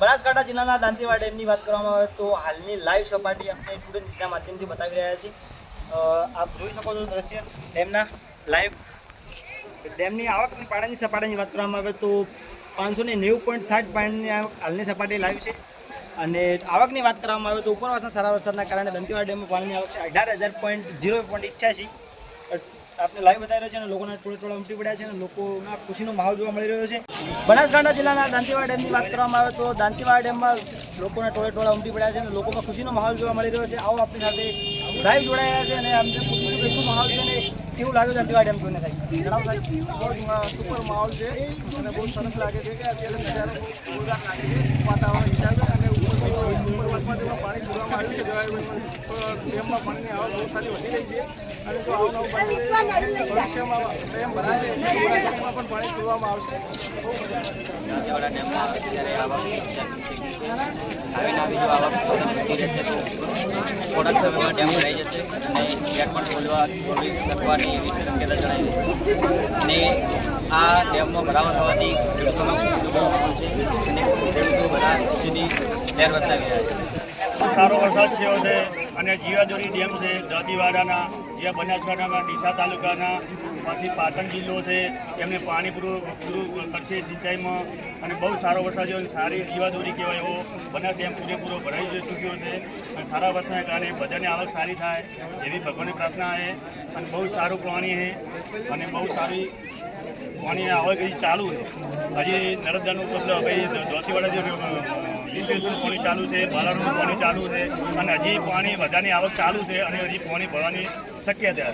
બનાસકાંઠા જિલ્લાના દાંતીવાડા ડેમની વાત કરવામાં આવે તો હાલની લાઈવ સપાટી આપણે ટુડે માધ્યમથી બતાવી રહ્યા છીએ. આપ જોઈ શકો છો દ્રશ્ય ડેમના લાઈવ ડેમની આવકની પાણીની સપાટીની વાત કરવામાં આવે તો પાંચસો ને નેવું પોઈન્ટ સાઠ પાણીની આવક હાલની સપાટી લાઈવ છે. અને આવકની વાત કરવામાં આવે તો ઉપરવાસના સારા વરસાદના કારણે દંતીવાડા ડેમમાં પાણીની આવક છે અઢાર હજાર પોઈન્ટ ઝીરો પોઈન્ટ ઇઠ્યાસી આપણે લાઈવ બતાવી રહ્યો છે અને લોકોના થોડા થોડા ઉમટી પડ્યા છે અને લોકોના ખુશીનો માહોલ જોવા મળી રહ્યો છે. બનાસકાંઠા જિલ્લાના દાંતીવાડા ડેમની વાત કરવામાં આવે તો દાંતીવાડા ડેમમાં લોકોના ટોળે ટોળા ઉમટી પડ્યા છે અને લોકોમાં ખુશીનો માહોલ જોવા મળી રહ્યો છે. આવો આપણી સાથે લાઈવ જોડાયા છે અને ખુશીનો કે શું માહોલ છે અને કેવું લાગ્યું દાંતીવાડા ડેમ જોઈને સાહેબ? સુપર માહોલ છે અને બહુ સરસ લાગે છે કે અત્યારે વાતાવરણ પાણી પૂરવામાં આવ્યું છે ડેમમાં પાણીની આવક બહુ સારી વધી રહી છે અને જો પાણી ભવિષ્યમાં ડેમ ભરાશે ડેમમાં પણ પાણી પૂરવામાં આવશે આવી થોડાક સમયમાં જશે અને ગેટ પણ ખોલવા ખોલી શકવાની એવી શક્યતા અને આ ડેમમાં ભરાવા થવાથી બહુ છે અને ખેડૂતો બધા સુધી લહેર બતાવી સારો વરસાદ થયો છે અને જીવાદોરી ડેમ છે દાદીવાડાના જે બનાસકાંઠાના ડીસા તાલુકાના, પછી પાટણ જિલ્લો છે એમને પાણી પૂરું પૂરું કરશે સિંચાઈમાં. અને બહુ સારો વરસાદ થયો સારી જીવાદોરી કહેવાય એવો બનાસ ડેમ પૂરેપૂરો ભરાઈ ચૂક્યો છે. અને સારા વરસાદને કારણે બધાની આવક સારી થાય એવી ભગવાનની પ્રાર્થના છે. અને બહુ સારું પાણી છે અને બહુ સારી પાણી આવક હજી ચાલુ છે. હજી નર્મદાનું મતલબ ભાઈ દોતીવાડા જે પાણી ચાલુ છે બાલાનું પાણી ચાલુ ચાલુ છે અને હજી પાણી વધારાની આવક ચાલુ છે અને હજી પાણી ભરવાની શક્યતા